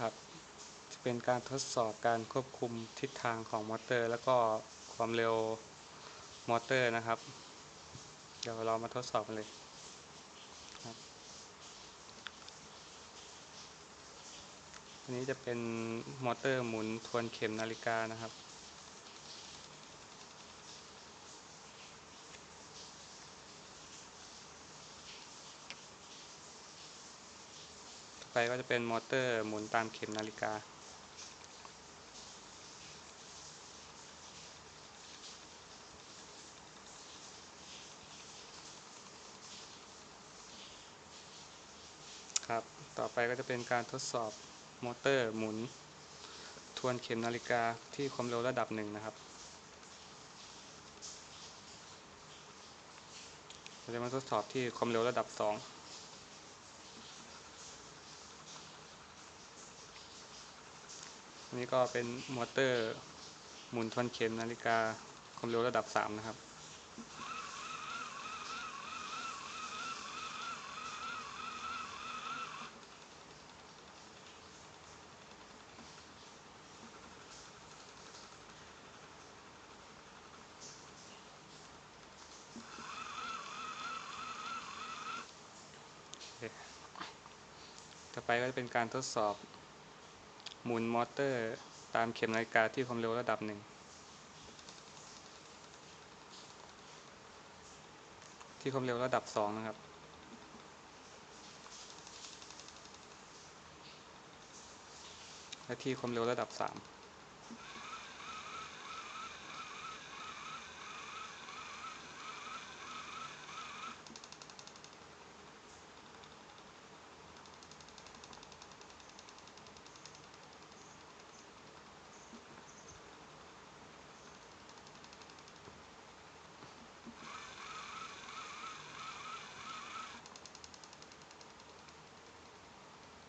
ครับ จะเป็นการทดสอบการควบคุมทิศทางของมอเตอร์ แล้วก็ความเร็วมอเตอร์นะครับ เดี๋ยวเรามาทดสอบกันเลยครับอันนี้จะเป็นมอเตอร์หมุนทวนเข็มนาฬิกานะครับ ไปก็จะเป็นมอเตอร์หมุนตามเข็มนาฬิกา ครับ ต่อไปก็จะเป็นการทดสอบมอเตอร์หมุน ทวนเข็มนาฬิกาที่ความเร็วระดับหนึ่งนะครับ เราจะมาทดสอบที่ความเร็วระดับสอง นี้ก็เป็นมอเตอร์หมุนทวนเข็มนาฬิกาความเร็วระดับสามนะครับต่อไปก็จะเป็นการทดสอบ หมุนมอเตอร์ตามเข็มนาฬิกาที่ความเร็วระดับหนึ่ง ที่ความเร็วระดับสองนะครับ และที่ความเร็วระดับสาม